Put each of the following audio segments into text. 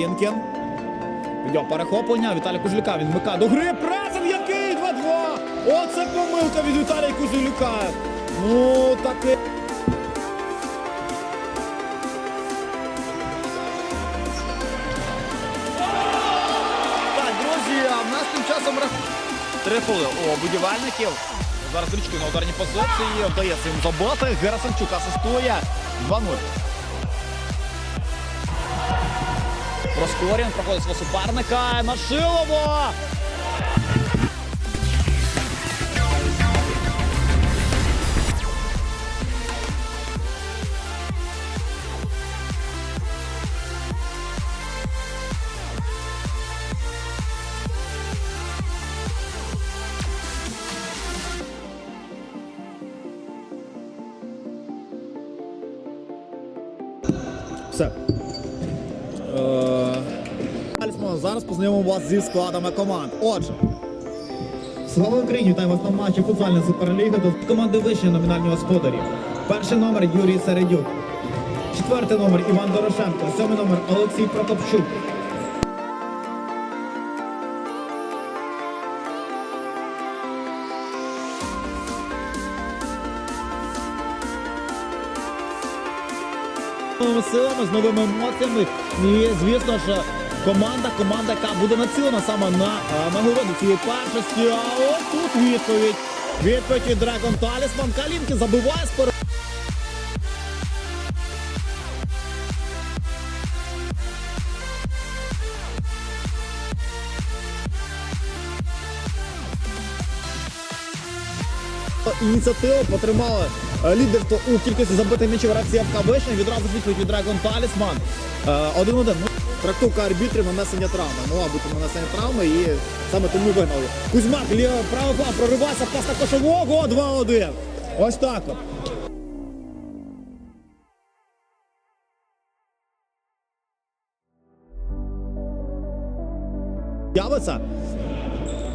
Інкін. Йо, перехоплення. Віталій Кузюлюка. Він вмикає до гри. Пресинг який 2-2. Оце помилка від Віталія Кузюлюка. Ну, таки. Так, друзі, а в нас тим часом Трипли у будівельників. Зараз річки на ударній позиції. Вдається їм забити. Герасимчук асистує. 2-0. Проскорін проходить свого суперника. На Познайомимо вас зі складами команд. Отже. Слава Україні! Вітаю вас на матчі футзальної суперліги до команди вищої номінальні господарі. Перший номер Юрій Середюк. Четвертий номер Іван Дорошенко. Сьомий номер Олексій Прокопчук. новими силами, з новими емоціями. І звісно ж, команда, команда, яка буде націлена саме на е, нагороду цієї першості. А от тут відповідь. Відповідь від Dragon Talisman. Калінки забиває пере- Ініціативу потримали е, лідерство у кількості забитих м'ячів реакція ФК Вишня. Відразу відповідь від Dragon Talisman. Е, Один-один. Ну, Трактовка арбітрів нанесення травми. Могла бути нанесення травми і саме тому вигнали. Кузьмак, права фланг, проривається, пас кошового, 2-1. Ось так от. Явиться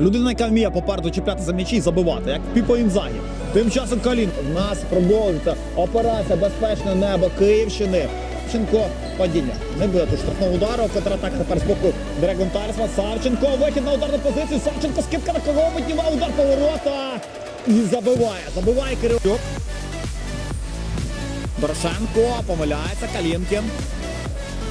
Людина, яка вміє попереду чіпляти за м'ячі і забивати, як Піпо Інзагі. Тим часом Калін. В нас продовжується операція Безпечне небо Київщини. Савченко падіння. Не тут штрафного удару. Контратака тепер з боку Дрегон Тарсма. Савченко вихід на ударну позицію. Савченко скидка на кого піднімає удар поворота. І забиває. Забиває Кирилюк. Дорошенко помиляється. Калінкін.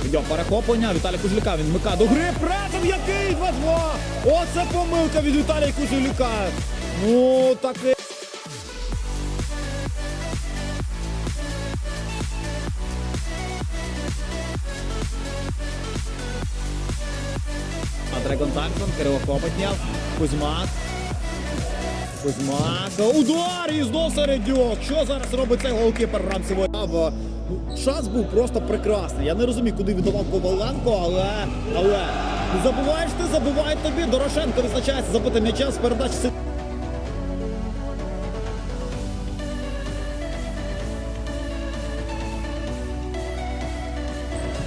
Йде перехоплення. Віталій Кузюлька. Він вмикає до гри. Пресинг який 2-2. Оце помилка від Віталія Кузюлька. Ну, таки. Таксон, Кирило Хопотняв, Кузьма. Кузьма. Удар і знов середюк. Що зараз робить цей голкіпер ранцевої? Ну, Шанс був просто прекрасний. Я не розумію, куди віддавав Коваленко, але. але. Не забуваєш ти, забувай тобі. Дорошенко визначається забити м'яча з передачі.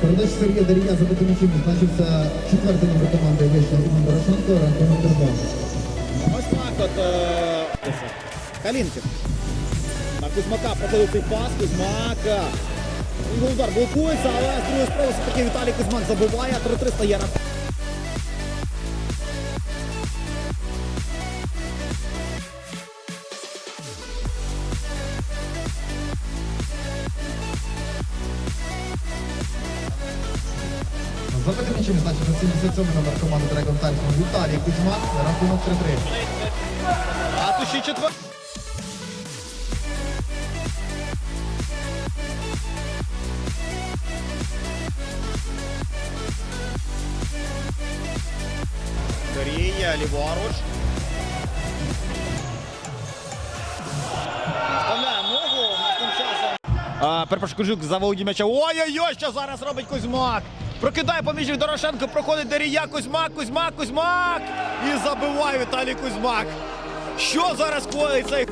Передача Сергія Дарія забити м'ячем значився четвертий номер команди вийшла Іван Дорошенко, рахунок номер 2. Ось так от. Е... Калінків. На Кузьмака проходив цей пас. Кузьмака. Його блокується, але з другої спроби все-таки Віталій Кузьмак забиває. 3-3 стає рахунок. Забити м'ячем значився 77 номер команди Dragon Talisman Віталій Кузьмак, рахунок 3-3. А тут ще четвер... Дарія, ліворуч. Перепрошую, Кужук за володіння м'яча. Ой-ой-ой, що зараз робить Кузьмак. Прокидає поміж Дорошенко, проходить Дарія, Кузьмак, Кузьмак, Кузьмак. І забиває Віталій Кузьмак. Що зараз коїться?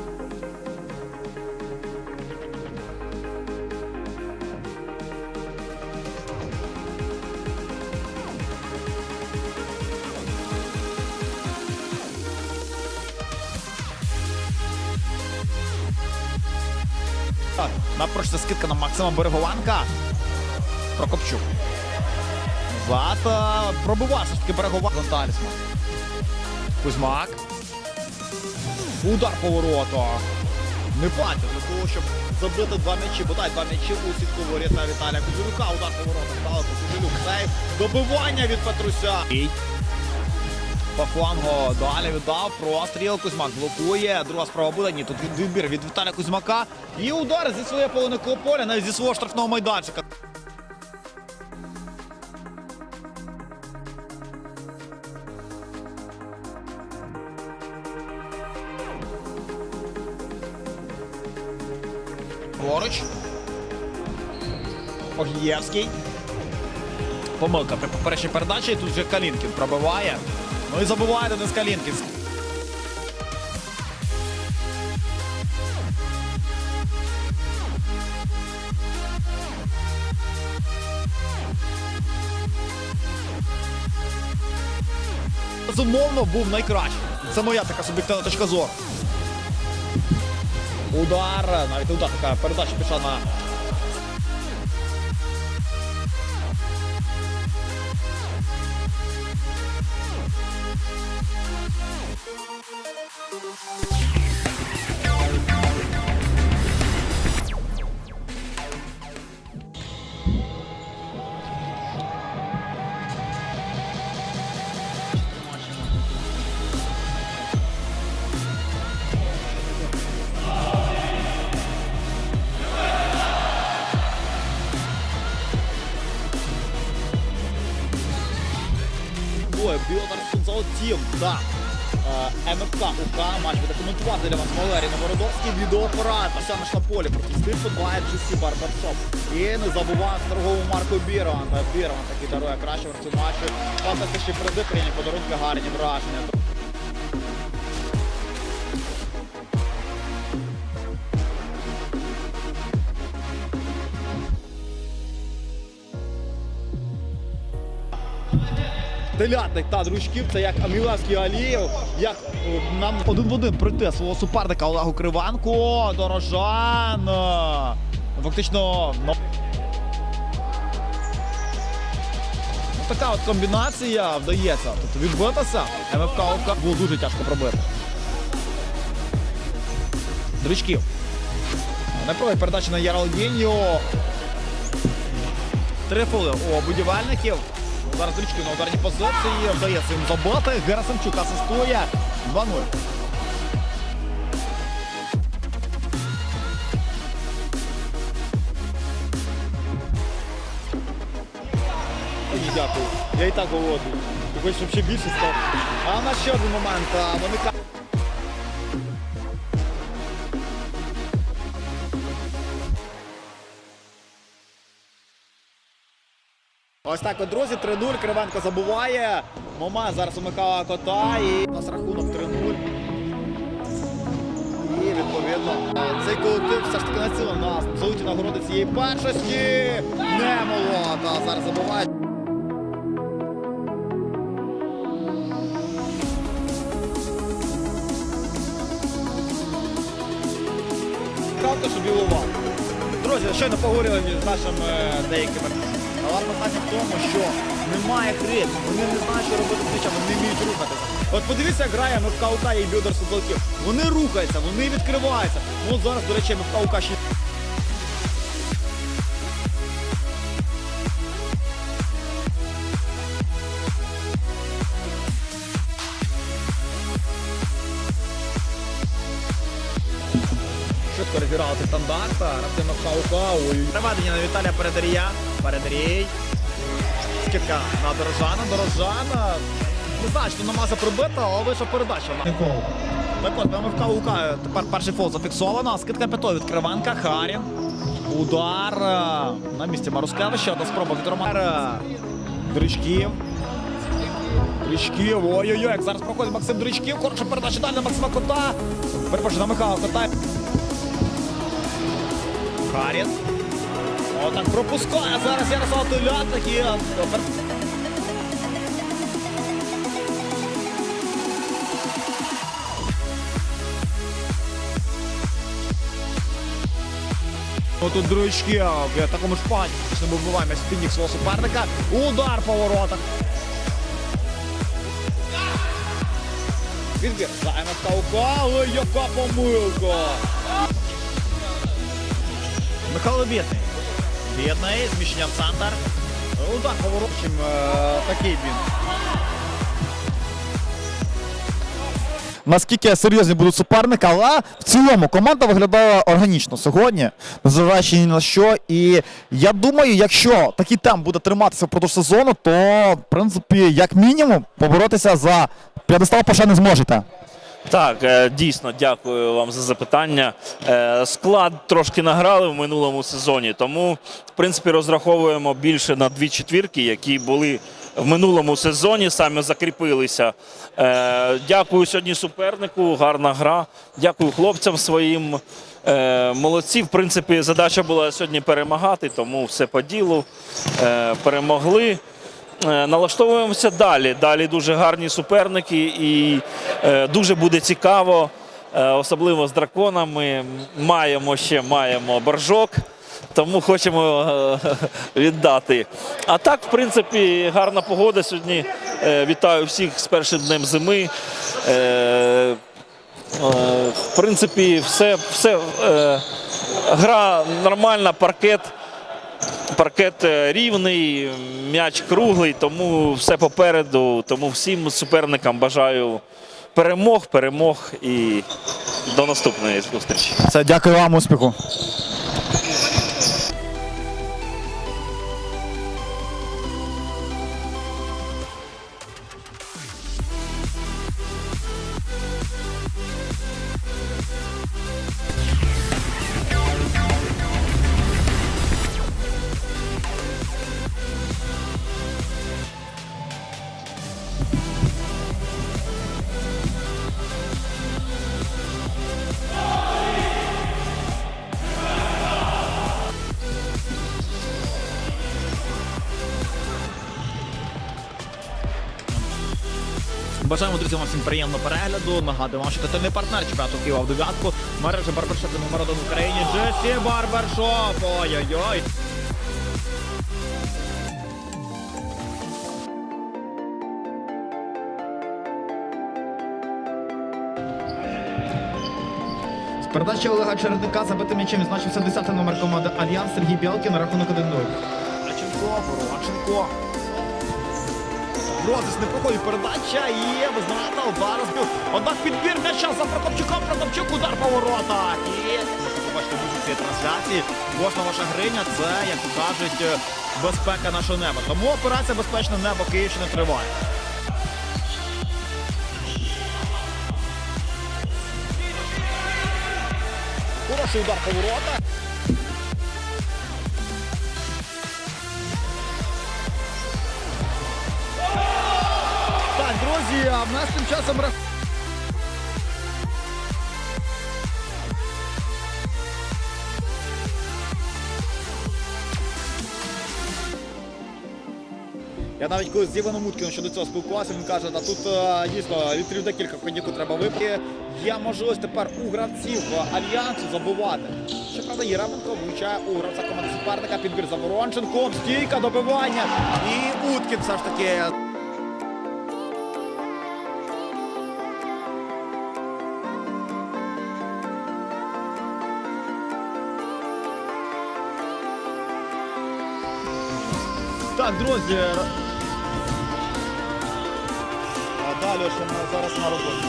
Напрошується скидка на Максима Берегованка. Прокопчук. Назад. Пробивав все ж таки берегова Талісман. Кузьмак. Удар по воротах. Не платять для того, щоб забити два м'ячі. Бодай два м'ячі у сітку воріт на Віталія Кузюлюка. Удар по воротах. Далеко Кузюлюк. Сейв. Добивання від Петруся. По флангу далі віддав простріл. Кузьмак блокує. Друга справа буде. Ні, тут від- відбір від Віталія Кузьмака. І удар зі своєї половини поля, навіть зі свого штрафного майданчика. Поруч. Огієвський. Помилка при першій передачі. Тут вже Калінкін пробиває. Ну і забиває Денис Калінкін. Безумовно, був найкращим. Це моя така суб'єктивна точка зору. Удар, навіть удар така передача пішла на МФК УК. Матч буде коментувати для вас Валерій Новородовський. Відеоапарат. Саме ж на полі протестив футболає GC Барбершоп. І не забував торгову марку Бірван. Бірван такий дарує краще в цьому матчі. Фантастичні призи, прийняв подарунки, гарні враження. Телятник та дружків, це як Амілевський Алієв, як е, нам один в один пройти свого суперника Олегу Кривенко, Дорожан. е, Фактично, ну, ну, така от комбінація вдається. Тобто відбитися. МФК ОК було дуже тяжко пробити. Дрючків. Неправильна передача на Яралдіньо. Трифули у будівельників. Зараз річки на ударній позиції. Вдається їм забити. Герасимчук асистує. 2-0. Дякую. Я і так голодний. Ти хочеш, щоб ще більше став. А у нас ще один момент. Вони Ось так от, друзі, 3-0. Кривенко забуває. Момент зараз у Михайла Кота і у нас рахунок 3-0. І відповідно цей колектив все ж таки націлив на золоті нагороди цієї першості. Не молота. Зараз забуває. Правда, що білував. Друзі, щойно поговорили з нашими деякими. Але питання в тому, що немає хрит, вони не знають, що робити плеча, вони не вміють рухатися. От подивіться, як грає МФК УК і бюдер Соколків. Вони рухаються, вони відкриваються. Ну зараз, до речі, МФК УК ще Швидко розігралися стандарт. Артема Хаукау. Приведення на Віталія Передарія. Передарій. Скидка на Дорожана. Дорожана. Не знаю, що намаза пробита, але вийшла передача. Так от, МФК УК тепер перший фол зафіксовано. Скидка п'ятою від Кривенка. Харін. Удар е, на місці Марускевича. До спроба від Ромера. Дричків. Дричків. Ой-ой-ой, як зараз проходить Максим Дричків. Хороша передача далі на Максима Кота. Перепрошую, на Михайла Кота. Харін. Отак пропускає зараз Ярослав і е, Тут дружки в такому ж пані. Не вибиваємо спінік свого суперника. Удар по воротах. Відбір. Займов Каука, але яка помилка. Михайло Бєдний. Бєдний, зміщення в центр. Удар по воротчим. е, Такий він. Наскільки серйозні будуть суперники, але в цілому команда виглядала органічно сьогодні, незважаючи ні на що. І я думаю, якщо такий темп буде триматися впродовж сезону, то в принципі, як мінімум, поборотися за п'єдестал ще не зможете. Так, е, дійсно, дякую вам за запитання. Е, Склад трошки награли в минулому сезоні, тому в принципі розраховуємо більше на дві четвірки, які були в минулому сезоні, саме закріпилися. Е, Дякую сьогодні супернику, гарна гра. Дякую хлопцям своїм. Молодці. В принципі, задача була сьогодні перемагати, тому все по ділу. Перемогли. Е, Налаштовуємося далі. Далі дуже гарні суперники і е, дуже буде цікаво, е, особливо з драконами. Маємо ще маємо боржок, тому хочемо віддати. А так, в принципі, гарна погода сьогодні. Вітаю всіх з першим днем зими. В принципі, все, все гра нормальна, паркет. Паркет е, рівний, м'яч круглий, тому все попереду. Тому всім суперникам бажаю перемог, перемог і до наступної зустрічі. Це дякую вам, успіху. Бажаємо друзі вам всім приємного перегляду. Нагадую вам, що титульний партнер чемпіонату Києва в дев'ятку. Мережа барбершопів номер один в Україні. Джесі Барбершоп. Ой-ой-ой. З передачі Олега Чередника забитим м'ячем відзначився 10 номер команди Альянс Сергій Білкін на рахунок 1-0. Раченко, Раченко. Розис не передача і ви знаєте, зараз. Однак підбір м'яча за Прокопчуком, Прокопчук, удар по воротах. І можна побачити в цієї трансляції. Кожна ваша гриня це, як кажуть, е, безпека нашого неба. Тому операція Безпечне небо Київщини триває. Хороший удар по друзі, а в нас тим часом Я навіть колись з Іваном Муткіним щодо цього спілкувався, він каже, та тут е, дійсно літрів декілька коньяку треба випити. Є можливість тепер у гравців альянсу забувати. Щоправда, Єременко влучає у гравця команди суперника, підбір за стійка, добивання. І Уткін все ж таки Так, друзі. А далі що ми зараз на роботі.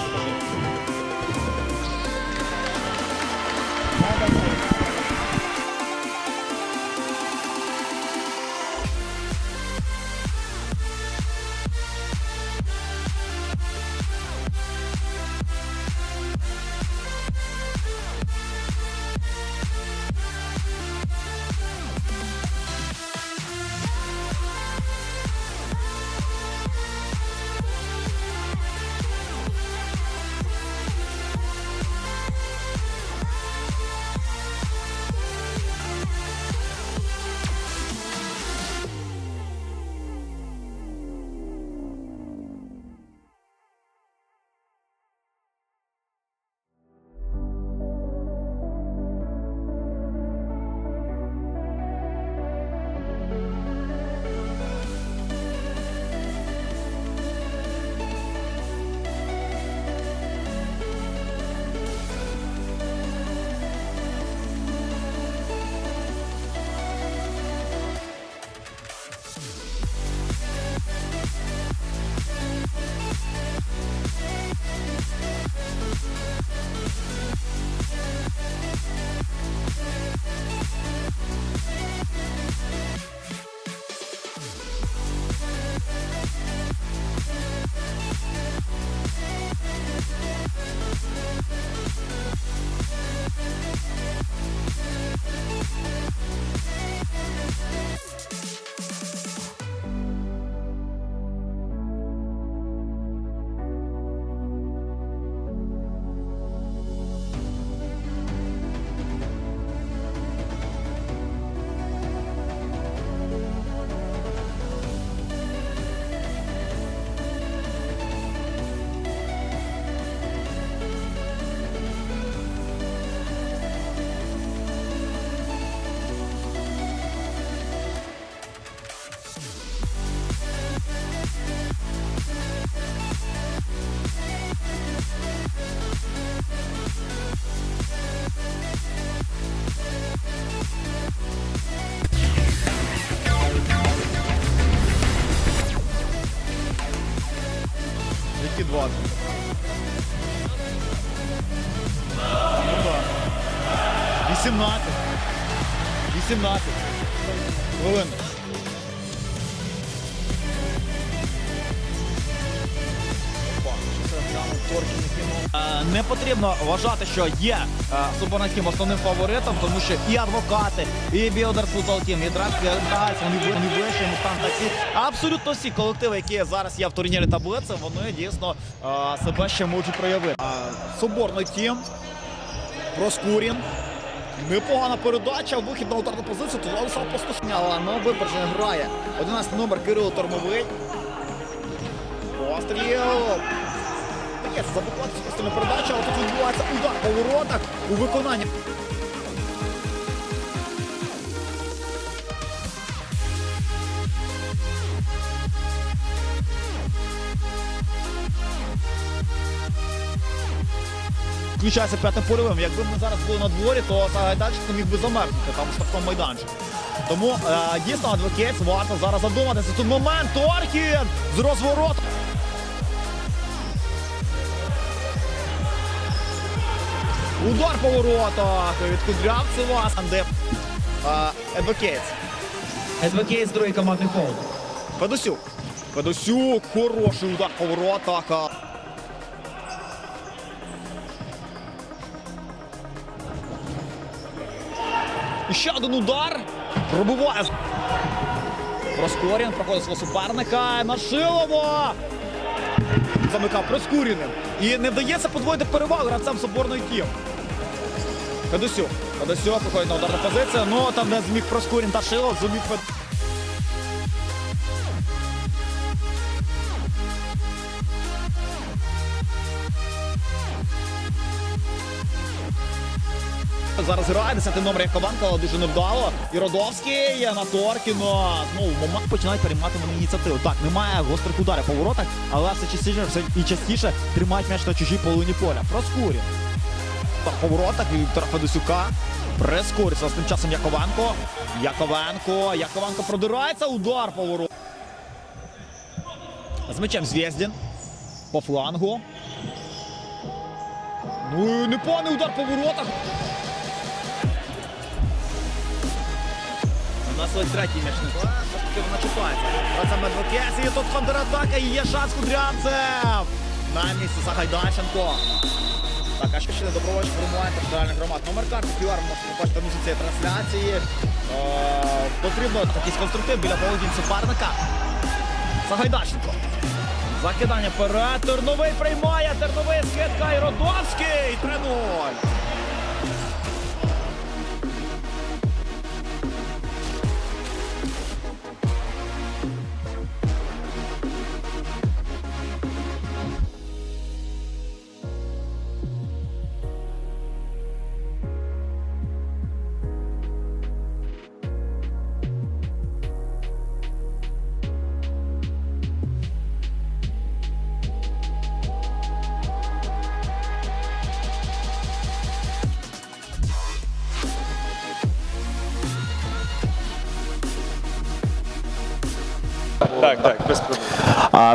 Не потрібно вважати, що є е, супернатим основним фаворитом, тому що і адвокати, і Футбол Тім, і Драк Гайс, вони ви- вони вищі, Мустан таксі. Абсолютно всі колективи, які зараз є в турнірі таблиці, вони дійсно е, себе ще можуть проявити. Е, Соборний тім, Проскурін. Непогана передача, вихід на ударну позицію, тут Олександр Пастушня, але на випередження грає. 11 номер Кирило Тормовий. Постріл. Є заблокувати спустильну передачу, але тут відбувається удар по воротах у виконанні. Включається п'ятим польовим. Якби ми зараз були на дворі, то Сагайдаченко міг би замерзнути там у штрафному майданчику. Тому е, дійсно адвокець варто зараз задуматися. Тут момент Торкін з розвороту. Удар по воротах від Кудрявцева. Де Адвокейтс. Адвокейтс другий командний фол. Федосюк. Федосюк. Хороший удар по воротах. І ще один удар. Пробиває. Проскорін проходить свого суперника. Нашилово. Замикав Проскуріним. І не вдається подвоїти перевагу гравцям соборної тім. Федосюк. Федосюк виходить на ударну позицію. Ну там не зміг Проскурін та Шилов, зумів Фед... Зараз грає 10 номер Яковенко, але дуже невдало. І Родовський на Торкіно. В момент починають переймати вони ініціативу. Так, немає гострих ударів по воротах, але все частіше все і частіше тримають м'яч на чужій половині поля. Проскурі. Так, по воротах Віктора Федосюка. Прискорюється тим часом Яковенко. Яковенко. Яковенко продирається. Удар по воротах. З м'ячем Звєздін. По флангу. Ну непоганий удар по воротах. У нас ось третій м'яч не вона чіпається. Оце Медведкес, і тут контратака, і є шанс Кудрявцев. На місці Сагайдаченко. Так, а ще ще не формування територіальних громад. Номер карти QR можете побачити внизу цієї трансляції. Е, потрібно якийсь конструктив біля володінь суперника. Сагайдаченко. Закидання вперед. Терновий приймає. Терновий скидка і Родовський. 3-0.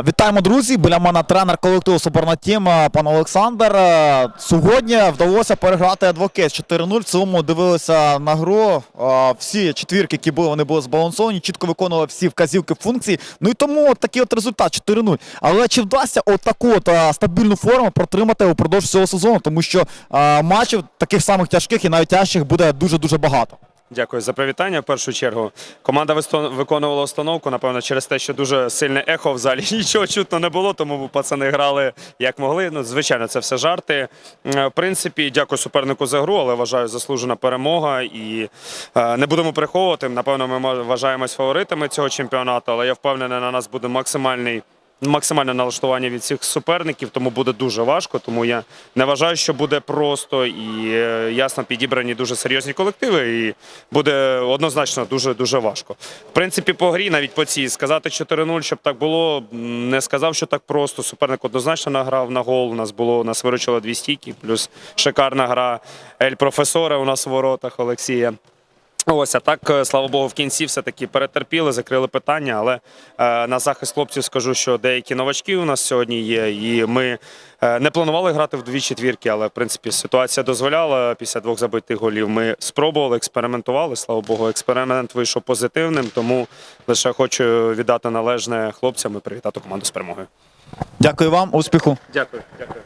Вітаємо, друзі! Біля мене тренер колективу Соборна Тім, пан Олександр. Сьогодні вдалося переграти адвокет 4-0. В цілому дивилися на гру. Всі четвірки, які були, вони були збалансовані, чітко виконували всі вказівки функції. Ну і тому от такий от результат 4-0. Але чи вдасться от таку от стабільну форму протримати упродовж цього сезону? Тому що матчів таких самих тяжких і навіть тяжчих буде дуже-дуже багато. Дякую за привітання. В першу чергу команда виконувала установку. Напевно, через те, що дуже сильне ехо в залі нічого чутно не було, тому пацани грали як могли. Ну, звичайно, це все жарти. Е, В принципі, дякую супернику за гру, але вважаю заслужена перемога. І е, не будемо приховувати. Напевно, ми вважаємось фаворитами цього чемпіонату, але я впевнений, на нас буде максимальний. Максимальне налаштування від всіх суперників, тому буде дуже важко. Тому я не вважаю, що буде просто і е, ясно підібрані дуже серйозні колективи, і буде однозначно дуже дуже важко. В принципі, по грі, навіть по цій сказати 4-0, щоб так було, не сказав, що так просто. Суперник однозначно награв на гол. У нас було нас виручило дві стійки, плюс шикарна гра Ель Професора у нас в воротах Олексія. Ось, а так, е, слава Богу, в кінці все-таки перетерпіли, закрили питання. Але е, на захист хлопців скажу, що деякі новачки у нас сьогодні є, і ми е, не планували грати в дві четвірки, але в принципі ситуація дозволяла. Після двох забитих голів ми спробували, експериментували. Слава Богу, експеримент вийшов позитивним. Тому лише хочу віддати належне хлопцям і привітати команду з перемогою. Дякую вам, успіху. Дякую, дякую.